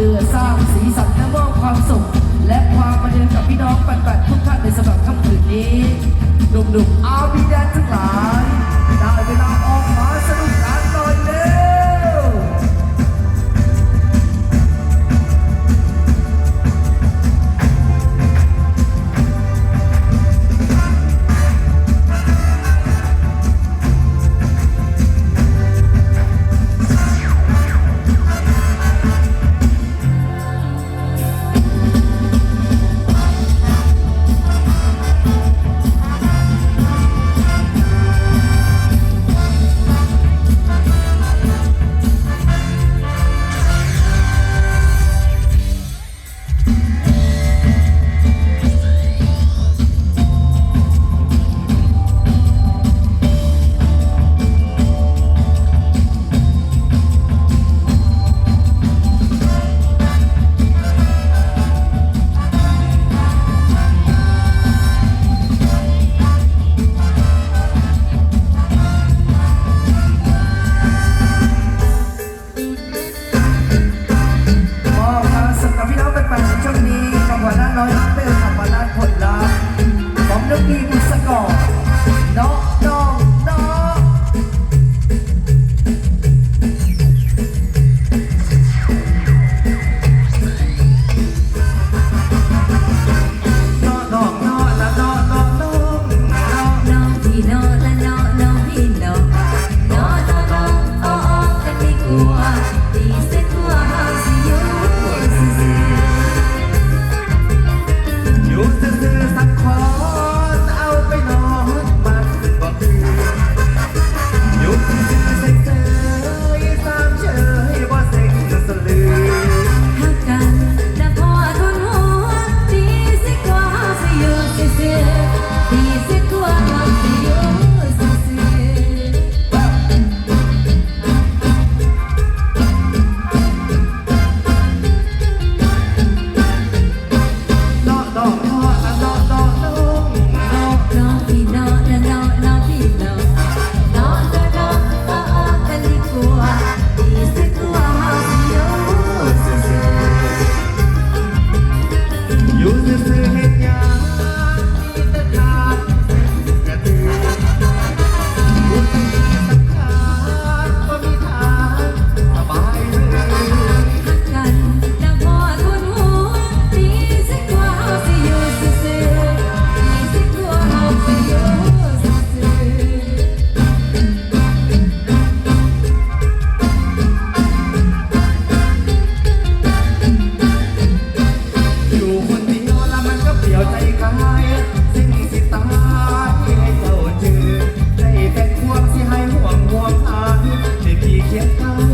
พื่อสร้างสีสันและมอบความสุข และความบันเทิงกับพี่น้องปันปันทุกท่านในสำหรับค่ำคืนนี้หนุ่มๆอาบิดนทั้งหลาย Não, não. time.